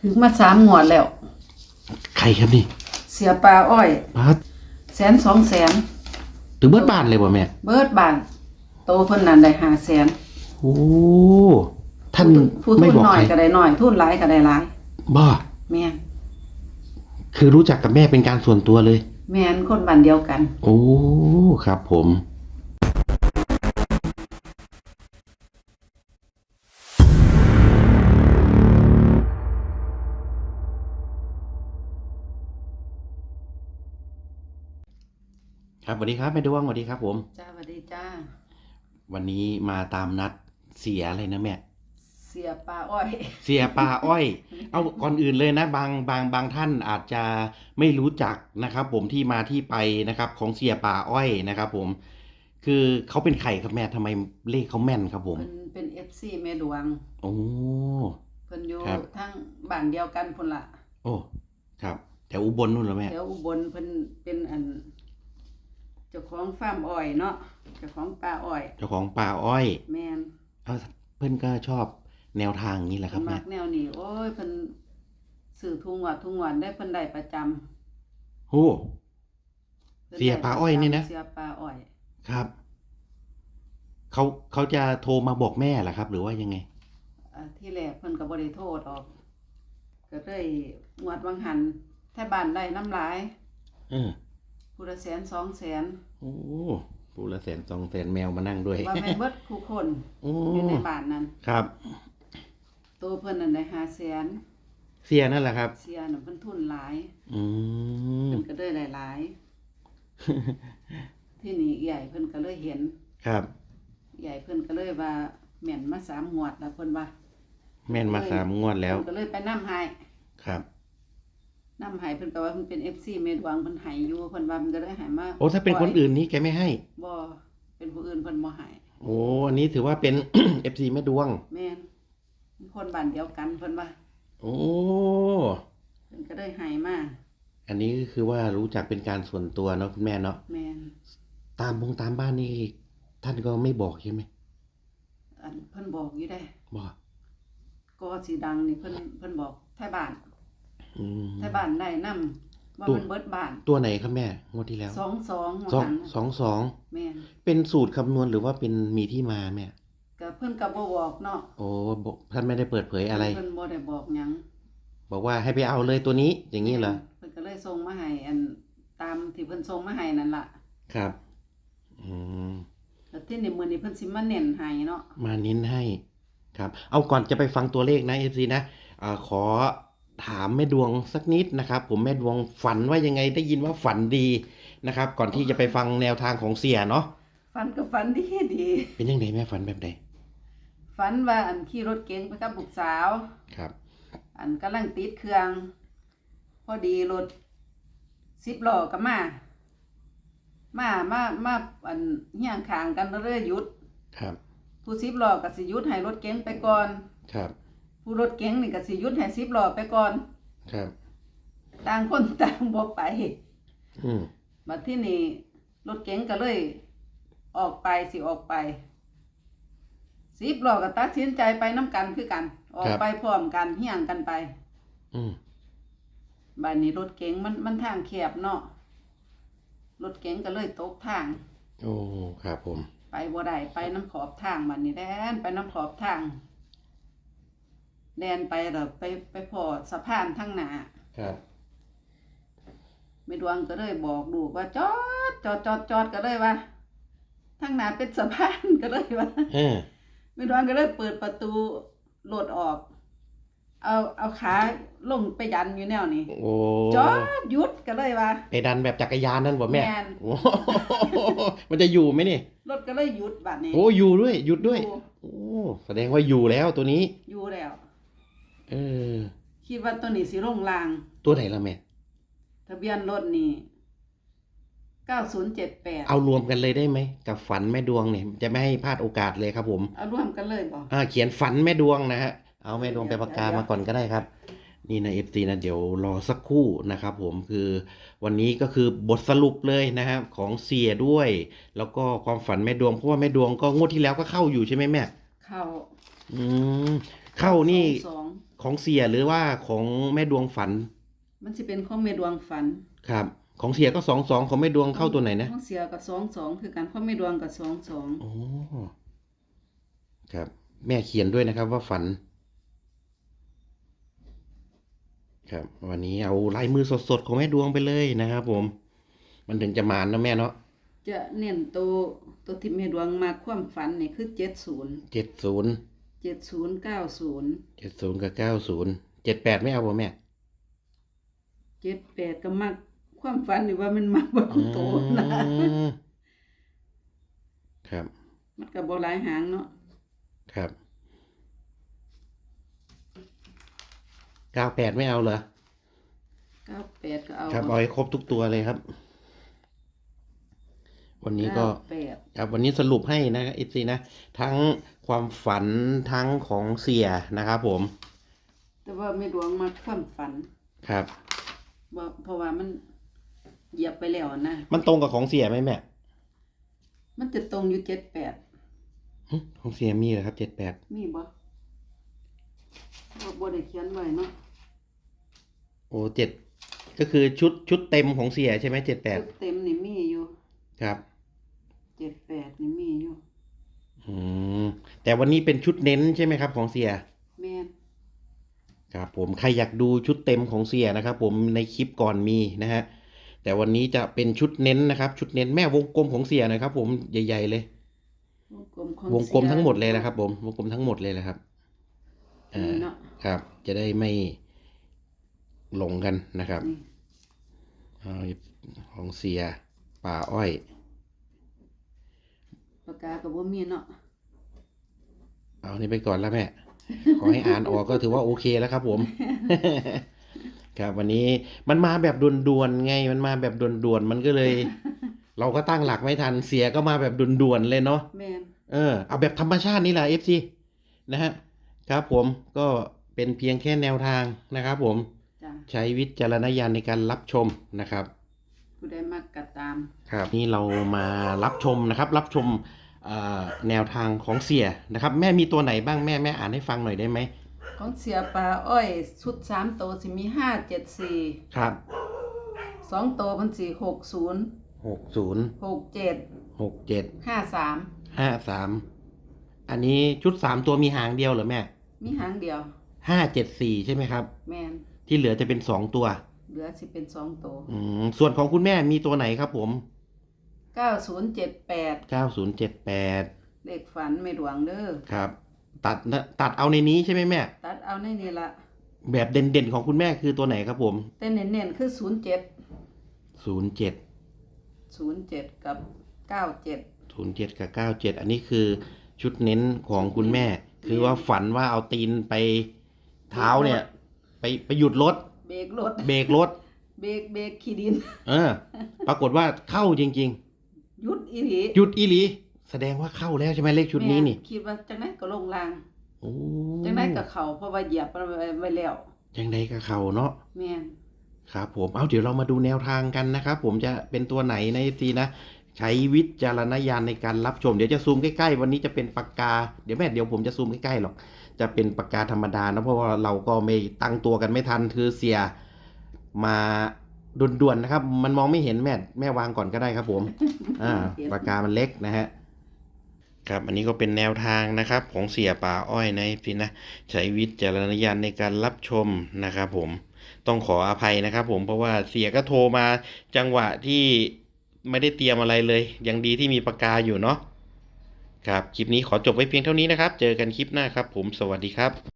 ถึงมาสามงวดแล้ว ใครครับนี่เสียปลาอ้อย ป้าดแสนสองแสน ถึงเบิดบ้านเลยบ่แม่ เบิดบานโตเพิ่นนั่นได้ห้าแสนโอ้ ท่านผู้ไม่ทุนบอกหน่อใคยรก็ได้หน่อยทุนหลายก็ได้หลายบ้าแม่นคือรู้จักกับแม่เป็นการส่วนตัวเลย แม่นคนบ้านเดียวกัน โอ้ ครับผม ครับสวัสดีครับแม่ดวงสวัสดีครับ ผม จ้าสวัสดีจ้า วันนี้มาตามนัดเสียอะไรนะแม่เสียปลาอ้อย เสียปลาอ้อย เอาก่อนอื่นเลยนะ บางบางบางท่านอาจจะไม่รู้จักนะครับ ผมที่มาที่ไปนะครับ ของเสียปลาอ้อยนะครับ ผม คือเขาเป็นใครครับแม่ทำไมเลขเขาแม่นครับ ผมเพิ่นเป็น FC แม่ดวงโอ้เพิ่นอยู่ครับ ทั้งบ้านเดียวกันพุ่นละโอ้ ครับแถวอุบลนู่นเหรอแม่แถวอุบลเพิ่นเป็นอัน เจ้าของฟาร์มอ้อยเนาะเจ้าของปลาอ้อย เจ้าของปลาอ้อยแม่นเอาเพื่อนก็ชอบแนวทางนี้แหละคเพิ่รับนแม่มักแนวนี้โอ้ยเพิ่นซื้อทุงวัดทุงวันได้เพิ่นได้ประจำโอ้ พิ่นเสียปลาอ้อยนี่นะเสียปลาอ้อย ครับเขาเขาจะโทรมาบอกแม่เหรอครับ หรือว่ายังไง อ่าที่แรกเพิ่นก็บ่ได้โทษออกก็เลยงวดวังหันแท้บ้านได้น้ำหลาย เออ ผู้ละแสนสองแสนโอ้ปูละแสนสองแสนแมวมานั่งด้วย ว่าแม่นเบิดคู่คนโอ้อยู่ในบ้านนั้นครับ ตัวเพิ่นนั่นได้ห้าแสนเสียนั่นแหละครับ เสียน่ะเพิ่นทุนหลายอืมเพิ่นก็ได้หลายๆ ที่นี่ใหญ่เพิ่นก็เลยเห็น ครับ ใหญ่เพิ่นก็เลยว่าแม่นมาสามงวดแล้วเพิ่นว่าแม่นมาสามงวดแล้ว เพิ่นก็เลยไปนำให้ครับ นำให้เพิ่นก็ว่าเพิ่นเป็น FC เมดวังเพิ่นให้อยู่เพิ่นว่ามันก็เลยให้มาโอ้ถ้าเป็นคนอื่นนี้แกไม่ให้บ่เป็นผู้อื่นเพิ่นบ่ให้โอ้อันนี้ถือว่าเป็นเอฟซีแม่ดวง แม่นเป็นคนบ้านเดียวกันเพิ่นว่าโอ้เพิ่นก็เลยให้มาอันนี้ก็คือว่ารู้จักเป็นการส่วนตัวเนาะคุณแม่เนาะแม่นตามพงตามบ้านนี่ท่านก็ไม่บอกใช่ไหมอันเพิ่นบอกอยู่ได้บอกก็สิดังนี่เพิ่นเพิ่นบอกแท้บ้าน อืมแท้บ้านได้นํว่าตัว มันเบิดบ้านตัวไหนครับแม่งวดที่แล้วสองสองสองหันสองสองแม่นเป็นสูตรคำนวณหรือว่าเป็นมีที่มาแม่ก็เพิ่นก็บ่บอกเนาะโอ้บอกท่านไม่ได้เปิดเผยอะไร เพิ่นบ่ได้บอกหยังบอกว่าให้ไปเอาเลยตัวนี้อย่างนี้เหรอเพิ่นก็เลยส่งมาให้อันตามที่เพิ่นส่งมาให้นั่นล่ะครับ อืม แล้วที่นี่มื้อนี้เพิ่นสิมาเน้นให้เนาะมาเน้นให้ครับ เอาก่อนจะไปฟังตัวเลขนะเอฟซีนะอาขอ ถามแม่ดวงสักนิดนะครับ ผมแม่ดวงฝันว่ายังไงได้ยินว่าฝันดีนะครับ ก่อนที่จะไปฟังแนวทางของเสียเนาะฝันก็ฝันดีดีเป็นยังไงแม่ฝันแบบไหนฝันว่าอันขี่รถเก๋งไปกับบุกสาวครับ อันกำลังติดเครื่อง พอดีรถสิบล้อก็มา มามามาอันเฮียงข้างกันแล้วเลยหยุดครับ ผู้สิบล้อก็สิหยุดให้รถเก๋งไปก่อนครับ ผู้รถเก๋งนี่ก็สิหยุดให้สิบล้อไปก่อน ครับ ต่างคนต่างบ่ไปอืมมาที่นี่รถเก๋งก็เลย ออกไปสิออกไปสิบล้อก็ตัดสินใจไปน้กันคือกัน ออกไปพร้อมกันเฮียงกันไป อืมบ้านนี้รถเก๋งมันมันทางแคบเนาะรถเก๋งก็เลยตกทาง โอ้ ครับผม ไปบ่ได้ไปน้ำขอบทางบ้านนี้แดนไปน้ำขอบทาง แดนไปแล้วไปไปพอสะพานทางหน้าครับแม่ดวงก็เลยบอกลูกว่าจอดจอดจอดจอดก็เลยว่าทางหน้าเป็นสะพานก็เลยว่าเออแม่ดวงก็เลยเปิดประตูรถออก เอาเอาขาลงไปยันอยู่แนวนี้โอ้จอดหยุดก็เลยว่า ไปดันแบบจักรยานนั่นบ่แม่แม่น โอ้มันจะอยู่ไหมนี่รถก็เลยหยุดบัดนี้โอ้อยู่ด้วยหยุดด้วย อยู่โอ้แสดงว่าอยู่แล้วตัวนี้อยู่แล้ว เออ คิดว่าตัวนี้สิลงลาง ตัวไหนล่ะแม่ ทะเบียนรถนี่เก้าศูนย์เจ็ดแปดเอารวมกันเลยได้ไหม กับฝันแม่ดวงเนี่ยจะไม่ให้พลาดโอกาสเลยครับ ผมเอาร่วมกันเลยบอกอ่าเขียนฝันแม่ดวงนะฮะเอาแม่ดวงเดี๋ไปยวปากกาเดี๋ยวมาก่อนก็ได้ครับ นี่นะเอฟซีนะเดี๋ยวรอสักครู่นะครับผมคือวันนี้ก็คือบทสรุปเลยนะครับของเสียด้วย แล้วก็ความฝันแม่ดวงเพราะว่าแม่ดวงก็งวดที่แล้วก็เข้าอยู่ใช่ไหมแม่ เข้าอืมเข้านี่สอง ของเสียหรือว่าของแม่ดวงฝันมันสิเป็นของแม่ดวงฝันครับ ของเสียก็สองสองของแม่ดวงเข้าตัวไหนนะของเสียกับสองสองคือกันของแม่ดวงกับสองสองโอ้ครับ แม่เขียนด้วยนะครับว่าฝัน ครับ วันนี้เอาลายมือสดๆของแม่ดวงไปเลยนะครับผม มันถึงจะมานนะแม่เนาะจะเน้นตัวตัวที่แม่ดวงมาความฝันนี่คือเจ็ดศูนย์เจ็ดศูนย์ เจ็ดศูนย์เก้าศูนย์เจ็ดศูนย์กับเก้าศูนย์เจ็ดแปดไม่เอาบ่แม่เจ็ดแปดก็มักความฝันนี่ว่ามันมักบ่คุโตนะอืมครับ มันก็บ่หลายหางเนาะครับ เก้าแปดไม่เอาเหรอเก้าแปดก็เอาครับเอาให้ครบทุกตัวเลยครับ วันนี้ก็เาแปดครับวันนี้สรุปให้นะอิซีนะ ทั้งความฝันทั้งของเสียนะครับผม แต่ว่าแม่ดวงมาความฝันครับบ่เพราะว่ามันเหยียบไปแล้วนะ มันตรงกับของเสียไหมแม่ มันจะตรงอยู่เจ็ดแปดหึของเสียมีเหรอครับเจ็ดแปดมีบ่บ่บ่ได้เขียนไว้เนาะโอ้เจ็ดก็คือชุดชุดเต็มของเสียใช่ไหมเจ็ดแปดชุดเต็มนี่มีอยู่ ครับ เจ็ดแปดนี่มีอยู่อืมแต่วันนี้เป็นชุดเน้นใช่ไหมครับ ของเสีย แม่นครับผมใครอยากดูชุดเต็มของเสียนะครับ ผมในคลิปก่อนมีนะฮะแต่วันนี้จะเป็นชุดเน้นนะครับ ชุดเน้นแม่วงกลมของเสียหนะครับ ผมใหญ่ๆเลย วงกลมของวงกลมสีทั้งหมดเลยนะครับ ผมวงกลมทั้งหมดเลยนะครับนี่อ่าเนาะครับ จะได้ไม่หลงกันนะครับนี่ เอาของเสียป่าอ้อย ปากกาก็บ่มีเนาะเอานี่ไปก่อนแล้วแม่ ขอให้อ่านออกก็ถือว่าโอเคแล้วครับผม ครับวันนี้มันมาแบบด่วนๆไง มันมาแบบด่วนๆมันก็เลย เราก็ตั้งหลักไม่ทันเสียก็มาแบบด่วนๆเลยเนาะแม่นเออเอาแบบธรรมชาตินี่แหละ FC นะฮะครับผมก็เป็นเพียงแค่แนวทางนะครับผม จ้ะใช้วิจารณญาณในการรับชมนะครับ ผู้ใดมักก็ตาม ครับนี่เรามารับชมนะครับ รับชมเอ่อ แนวทางของเสียนะครับ แม่มีตัวไหนบ้างแม่แม่อ่านให้ฟังหน่อยได้ไหมของเสียปลาอ้อยชุดสามตัวสิมีห้าเจ็ดสี่ครับสองตัวมันสี่หกศูนย์หกศูนย์หกเจ็ดหกเจ็ดห้าสามห้าสามอันนี้ชุดสามตัวมีหางเดียวเหรอแม่ มีหางเดียวห้าเจ็ดสี่ใช่ไหมครับ แม่นที่เหลือจะเป็นสองตัว เหลือสิเป็นสองตัวอืมส่วนของคุณแม่มีตัวไหนครับผมเก้าศูนย์เจ็ดแปดเก้าศูนย์เจ็ดแปดเลขฝันไม่หลวงเด้อครับ ตัดนะตัดเอาในนี้ใช่ไหมแม่ ตัดเอาในนี่ละแบบเด่นๆของคุณแม่คือตัวไหนครับผมแต่เน้นๆคือศูนย์เจ็ดศูนย์เจ็ดศูนย์เจ็ดกับเก้าเจ็ดศูนย์เจ็ดกับเก้าเจ็ดอันนี้คือชุดเน้นของคุณแม่ คือว่าฝันว่าเอาตีนไปเท้าเนี่ย ไปไปหยุดรถเบรกรถเบรกรถเบรกเบรกขี้ดิน เออ ปรากฏว่าเข้าจริงหยุด อีหลีๆหยุดอีหลี แสดงว่าเข้าแล้วใช่ไหมเลขชุดนี้นี่ แม่คิดว่าจังไดก็ลงรางโอ้จังไดก็เขาเพราะว่าเหยียบมันไว้ไว้แล้วยังไงก็เข้าเนาะ แม่น ครับผม เอาเดี๋ยวเรามาดูแนวทางกันนะครับ ผมจะเป็นตัวไหนในทีนะ ใช้วิจารณญาณในการรับชม เดี๋ยวจะซูมใกล้ๆ วันนี้จะเป็นปากกา เดี๋ยวแม่เดี๋ยวผมจะซูมใกล้ๆหรอก จะเป็นปากกาธรรมดานะเพราะว่าเราก็ไม่ตั้งตัวกันไม่ทันคือเสียมา ด่วนๆนะครับ มันมองไม่เห็นแม่แม่วางก่อนก็ได้ครับ ผม อ่าปากกามันเล็กนะฮะครับอันนี้ก็เป็นแนวทางนะครับของเสียป่าอ้อยนะพี่นะใช้วิจารณญาณในการรับชมนะครับ ผมต้องขออภัยนะครับ ผมเพราะว่าเสียก็โทรมาจังหวะที่ไม่ได้เตรียมอะไรเลย ยังดีที่มีปากกาอยู่เนาะครับคลิปนี้ขอจบไว้เพียงเท่านี้นะครับ เจอกันคลิปหน้าครับ ผมสวัสดีครับ